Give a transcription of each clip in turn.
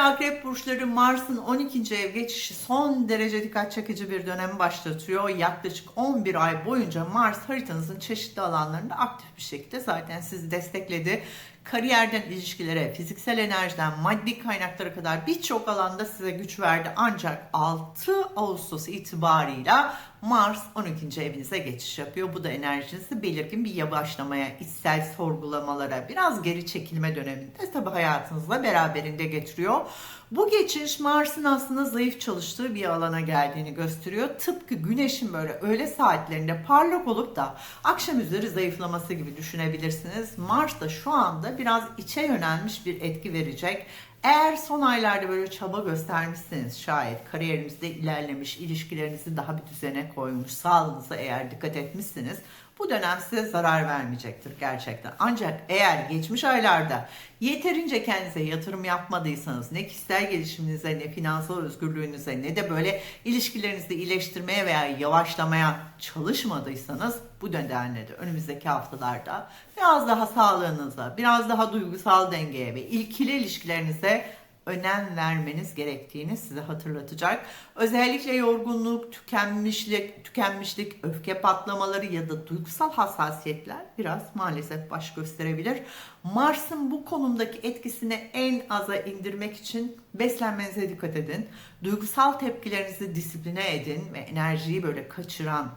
Akrep burçları Mars'ın 12. ev geçişi son derece dikkat çekici bir dönemi başlatıyor. Yaklaşık 11 ay boyunca Mars haritanızın çeşitli alanlarında aktif bir şekilde zaten sizi destekledi. Kariyerden ilişkilere, fiziksel enerjiden, maddi kaynaklara kadar birçok alanda size güç verdi. Ancak 6 Ağustos itibarıyla Mars 12. evinize geçiş yapıyor. Bu da enerjinizi belirgin bir yavaşlamaya, içsel sorgulamalara, biraz geri çekilme döneminde tabii hayatınızla beraberinde getiriyor. Bu geçiş Mars'ın aslında zayıf çalıştığı bir alana geldiğini gösteriyor. Tıpkı Güneş'in böyle öğle saatlerinde parlak olup da akşam üzeri zayıflaması gibi düşünebilirsiniz. Mars da şu anda biraz içe yönelmiş bir etki verecek. Eğer son aylarda böyle çaba göstermişseniz şayet kariyerinizde ilerlemiş, ilişkilerinizi daha bir düzene koymuş, sağlığınıza eğer dikkat etmişsiniz bu dönem size zarar vermeyecektir gerçekten. Ancak eğer geçmiş aylarda yeterince kendinize yatırım yapmadıysanız ne kişisel gelişiminize ne finansal özgürlüğünüze ne de böyle ilişkilerinizi iyileştirmeye veya yavaşlamaya çalışmadıysanız bu nedenle de önümüzdeki haftalarda biraz daha sağlığınıza, biraz daha duygusal dengeye ve ilkili ilişkilerinize önem vermeniz gerektiğini size hatırlatacak. Özellikle yorgunluk, tükenmişlik, tükenmişlik, öfke patlamaları ya da duygusal hassasiyetler biraz maalesef baş gösterebilir. Mars'ın bu konumdaki etkisini en aza indirmek için beslenmenize dikkat edin. Duygusal tepkilerinizi disipline edin ve enerjiyi böyle kaçıran,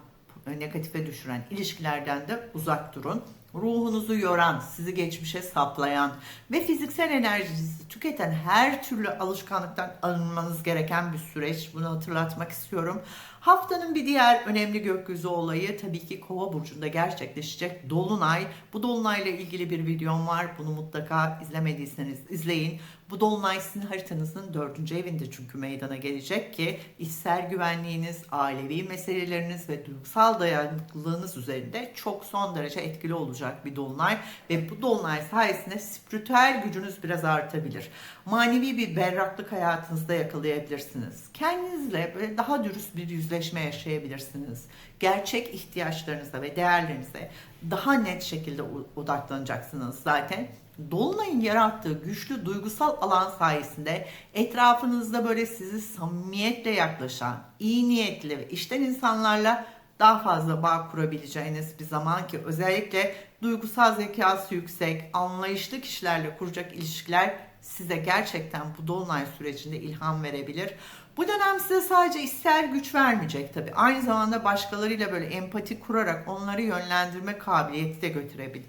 negatife düşüren ilişkilerden de uzak durun. Ruhunuzu yoran, sizi geçmişe saplayan ve fiziksel enerjinizi tüketen her türlü alışkanlıktan arınmanız gereken bir süreç. Bunu hatırlatmak istiyorum. Haftanın bir diğer önemli gökyüzü olayı tabii ki Kova burcunda gerçekleşecek Dolunay. Bu dolunayla ilgili bir videom var. Bunu mutlaka izlemediyseniz izleyin. Bu dolunay sizin haritanızın dördüncü evinde çünkü meydana gelecek ki içsel güvenliğiniz, ailevi meseleleriniz ve duygusal dayanıklılığınız üzerinde çok son derece etkili olacak bir dolunay ve bu dolunay sayesinde spiritüel gücünüz biraz artabilir. Manevi bir berraklık hayatınızda yakalayabilirsiniz. Kendinizle böyle daha dürüst bir yüzleşme yaşayabilirsiniz. Gerçek ihtiyaçlarınıza ve değerlerinize daha net şekilde odaklanacaksınız zaten. Dolunay'ın yarattığı güçlü duygusal alan sayesinde etrafınızda böyle sizi samimiyetle yaklaşan, iyi niyetli ve işten insanlarla daha fazla bağ kurabileceğiniz bir zaman ki özellikle duygusal zekası yüksek, anlayışlı kişilerle kuracak ilişkiler size gerçekten bu dolunay sürecinde ilham verebilir. Bu dönem size sadece içsel güç vermeyecek tabi. Aynı zamanda başkalarıyla böyle empati kurarak onları yönlendirme kabiliyeti de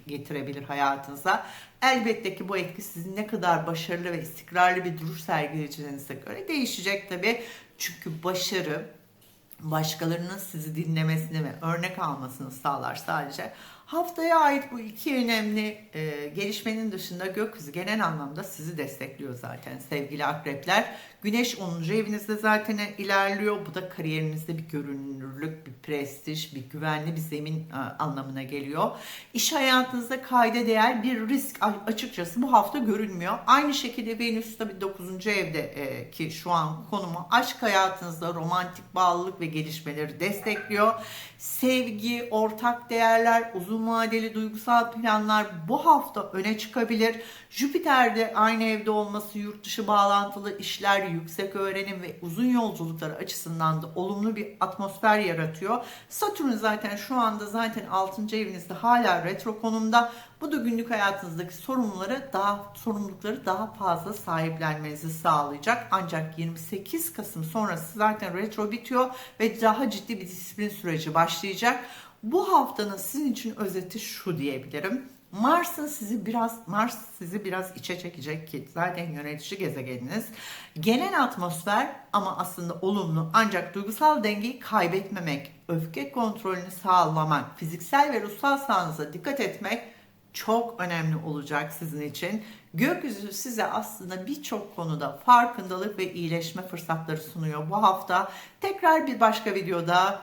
getirebilir hayatınıza. Elbette ki bu etki sizin ne kadar başarılı ve istikrarlı bir duruş sergileyeceğinize göre değişecek tabi. Çünkü başarı başkalarının sizi dinlemesini ve örnek almasını sağlar sadece. Haftaya ait bu iki önemli e, gelişmenin dışında gökyüzü genel anlamda sizi destekliyor zaten sevgili akrepler. Güneş 10. evinizde zaten ilerliyor. Bu da kariyerinizde bir görünürlük, bir prestij, bir güvenli bir zemin e, anlamına geliyor. İş hayatınızda kayda değer bir risk açıkçası bu hafta görünmüyor. Aynı şekilde Venüs tabii 9. evde e, ki şu an konumu aşk hayatınızda romantik bağlılık ve gelişmeleri destekliyor. Sevgi, ortak değerler, uzun vadeli duygusal planlar bu hafta öne çıkabilir. Jüpiter'de aynı evde olması yurt dışı bağlantılı işler, yüksek öğrenim ve uzun yolculuklar açısından da olumlu bir atmosfer yaratıyor. Satürn zaten şu anda zaten 6. evinizde hala retro konumda. Bu da günlük hayatınızdaki sorumluları daha sorumlulukları daha fazla sahiplenmenizi sağlayacak. Ancak 28 Kasım sonrası zaten retro bitiyor ve daha ciddi bir disiplin süreci başlayacak. Bu haftanın sizin için özeti şu diyebilirim. Mars'ın sizi biraz Mars sizi biraz içe çekecek ki zaten yönetici gezegeniniz. Genel atmosfer ama aslında olumlu ancak duygusal dengeyi kaybetmemek, öfke kontrolünü sağlamak, fiziksel ve ruhsal sağlığınıza dikkat etmek çok önemli olacak sizin için. Gökyüzü size aslında birçok konuda farkındalık ve iyileşme fırsatları sunuyor bu hafta. Tekrar bir başka videoda